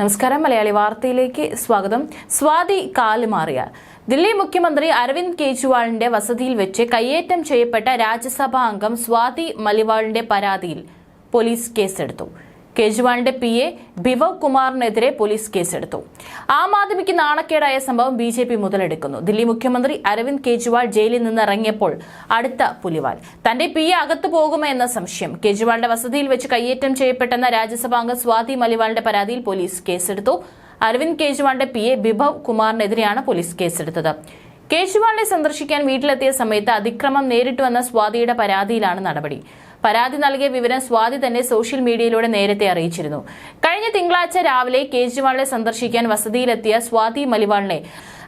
നമസ്കാരം മലയാളി വാർത്തയിലേക്ക് സ്വാഗതം. സ്വാതി കാലുമാറിയ ദില്ലി മുഖ്യമന്ത്രി അരവിന്ദ് കെജ്രിവാളിന്റെ വസതിയിൽ വെച്ച് കയ്യേറ്റം ചെയ്യപ്പെട്ട രാജ്യസഭാ അംഗം സ്വാതി മലിവാളിന്റെ പരാതിയിൽ പോലീസ് കേസെടുത്തു. കേജ്രിവാളിന്റെ പി എ ബിവവ് കുമാറിനെതിരെ പോലീസ് കേസെടുത്തു. ആം ആദ്മിക്ക് നാണക്കേടായ സംഭവം ബി ജെ പി മുതലെടുക്കുന്നു. ദില്ലി മുഖ്യമന്ത്രി അരവിന്ദ് കെജ്രിവാൾ ജയിലിൽ നിന്ന് ഇറങ്ങിയപ്പോൾ അടുത്ത പുലിവാൽ. തന്റെ പി എ അകത്തു പോകുമോ എന്ന സംശയം. കേജ്രിവാളിന്റെ വസതിയിൽ വെച്ച് കയ്യേറ്റം ചെയ്യപ്പെട്ടെന്ന രാജ്യസഭാംഗം സ്വാതി മലിവാളിന്റെ പരാതിയിൽ പോലീസ് കേസെടുത്തു. അരവിന്ദ് കെജ്രിവാളിന്റെ പി എ ബിഭവ് കുമാറിനെതിരെയാണ് പോലീസ് കേസെടുത്തത്. കേജ്രിവാളിനെ സന്ദർശിക്കാൻ വീട്ടിലെത്തിയ സമയത്ത് അതിക്രമം നേരിട്ടുവെന്ന സ്വാതിയുടെ പരാതിയിലാണ് നടപടി. പരാതി നൽകിയ വിവരം സ്വാതി തന്നെ സോഷ്യൽ മീഡിയയിലൂടെ നേരത്തെ അറിയിച്ചിരുന്നു. കഴിഞ്ഞ തിങ്കളാഴ്ച രാവിലെ കേജ്രിവാളിനെ സന്ദർശിക്കാൻ വസതിയിലെത്തിയ സ്വാതി മലിവാളിനെ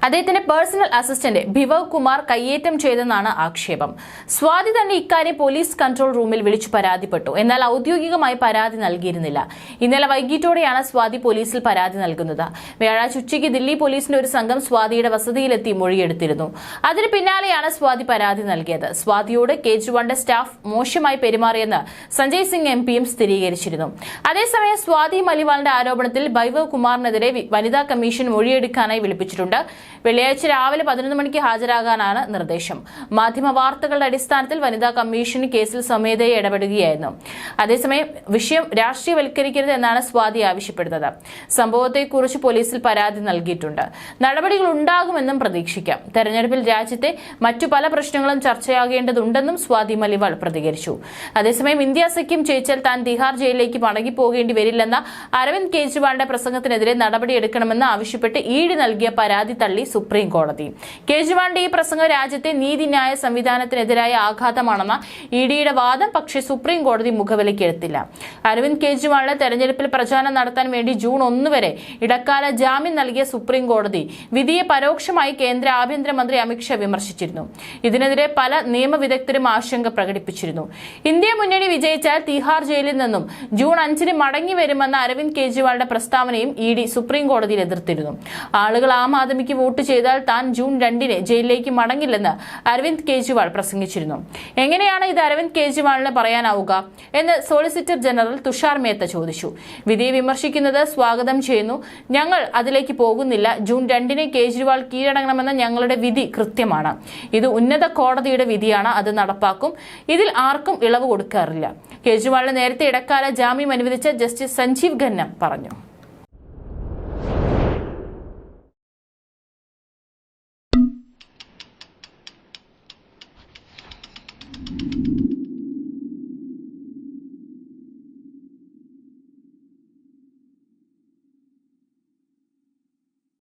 അദ്ദേഹത്തിന്റെ പേഴ്സണൽ അസിസ്റ്റന്റ് ഭിവവ് കുമാർ കയ്യേറ്റം ചെയ്തെന്നാണ് ആക്ഷേപം. സ്വാതി തന്നെ ഇക്കാര്യം പോലീസ് കൺട്രോൾ റൂമിൽ വിളിച്ചു പരാതിപ്പെട്ടു. എന്നാൽ ഔദ്യോഗികമായി പരാതി നൽകിയിരുന്നില്ല. ഇന്നലെ വൈകിട്ടോടെയാണ് സ്വാതി പോലീസിൽ പരാതി നൽകുന്നത്. വ്യാഴാഴ്ച ഉച്ചയ്ക്ക് ദില്ലി പോലീസിന്റെ ഒരു സംഘം സ്വാതിയുടെ വസതിയിലെത്തി മൊഴിയെടുത്തിരുന്നു. അതിന് പിന്നാലെയാണ് സ്വാതി പരാതി നൽകിയത്. സ്വാതിയോട് കേജ്രിവാളിന്റെ സ്റ്റാഫ് മോശമായി പെരുമാറിയെന്ന് സഞ്ജയ് സിംഗ് എം പിയും സ്ഥിരീകരിച്ചിരുന്നു. അതേസമയം സ്വാതി മലിവാളിന്റെ ആരോപണത്തിൽ ബൈവവ് കുമാറിനെതിരെ വനിതാ കമ്മീഷൻ മൊഴിയെടുക്കാനായി വിളിപ്പിച്ചിട്ടുണ്ട്. വെള്ളിയാഴ്ച രാവിലെ പതിനൊന്ന് മണിക്ക് ഹാജരാകാനാണ് നിർദ്ദേശം. മാധ്യമ വാർത്തകളുടെ അടിസ്ഥാനത്തിൽ വനിതാ കമ്മീഷൻ കേസിൽ സ്വമേധയെ ഇടപെടുകയായിരുന്നു. അതേസമയം വിഷയം രാഷ്ട്രീയവൽക്കരിക്കരുത് എന്നാണ് സ്വാതി ആവശ്യപ്പെടുന്നത്. സംഭവത്തെക്കുറിച്ച് പോലീസിൽ പരാതി നൽകിയിട്ടുണ്ട്. നടപടികൾ ഉണ്ടാകുമെന്നും പ്രതീക്ഷിക്കാം. തെരഞ്ഞെടുപ്പിൽ രാജ്യത്തെ മറ്റു പല പ്രശ്നങ്ങളും ചർച്ചയാകേണ്ടതുണ്ടെന്നും സ്വാതി മലിവാൾ പ്രതികരിച്ചു. അതേസമയം ഇന്ത്യ സഖ്യം ജയിച്ചാൽ താൻ തിഹാർ ജയിലിലേക്ക് മടങ്ങിപ്പോകേണ്ടി വരില്ലെന്ന അരവിന്ദ് കെജ്രിവാളിന്റെ പ്രസംഗത്തിനെതിരെ നടപടിയെടുക്കണമെന്ന് ആവശ്യപ്പെട്ട് ഈട് നൽകിയ പരാതി തള്ളി സുപ്രീം കോടതി. കേജ്രിവാളിന്റെ ഈ പ്രസംഗം രാജ്യത്തെ നീതിന്യായ സംവിധാനത്തിനെതിരായ ആഘാതമാണെന്ന ഇഡിയുടെ വാദം പക്ഷേ സുപ്രീം കോടതി മുഖവിലക്കെടുത്തില്ല അരവിന്ദ് കേജ്രിവാളിന് തെരഞ്ഞെടുപ്പിൽ പ്രചാരണം നടത്താൻ വേണ്ടി ജൂൺ ഒന്ന് വരെ ഇടക്കാല ജാമ്യം നൽകിയ സുപ്രീം കോടതി വിധിയെ പരോക്ഷമായി കേന്ദ്ര ആഭ്യന്തരമന്ത്രി അമിത്ഷാ വിമർശിച്ചിരുന്നു. ഇതിനെതിരെ പല നിയമവിദഗ്ധരും ആശങ്ക പ്രകടിപ്പിച്ചിരുന്നു. ഇന്ത്യ മുന്നണി വിജയിച്ചാൽ തിഹാർ ജയിലിൽ നിന്നും ജൂൺ അഞ്ചിന് മടങ്ങി വരുമെന്ന അരവിന്ദ് കേജ്രിവാളിന്റെ പ്രസ്താവനയും ഇ ഡി സുപ്രീം കോടതിയിൽ എതിർത്തിരുന്നു. ആളുകൾ ആം ആദ്മിക്ക് വോട്ട് ചെയ്താൽ താൻ ജൂൺ രണ്ടിന് ജയിലിലേക്ക് മടങ്ങില്ലെന്ന് അരവിന്ദ് കെജ്രിവാൾ പ്രസംഗിച്ചിരുന്നു. എങ്ങനെയാണ് ഇത് അരവിന്ദ് കെജ്രിവാളിന് പറയാനാവുക? എന്ന് സോളിസിറ്റർ ജനറൽ തുഷാർ മേത്ത ചോദിച്ചു. വിധിയെ വിമർശിക്കുന്നത് സ്വാഗതം ചെയ്യുന്നു. ഞങ്ങൾ അതിലേക്ക് പോകുന്നില്ല. ജൂൺ രണ്ടിന് കേജ്രിവാൾ കീഴടങ്ങണമെന്ന ഞങ്ങളുടെ വിധി കൃത്യമാണ്. ഇത് ഉന്നത കോടതിയുടെ വിധിയാണ്. അത് നടപ്പാക്കും. ഇതിൽ ആർക്കും ഇളവ് കൊടുക്കാറില്ല. കേജ്രിവാളിന് നേരത്തെ ഇടക്കാല ജാമ്യം അനുവദിച്ച ജസ്റ്റിസ് സഞ്ജീവ് ഖന്ന പറഞ്ഞു.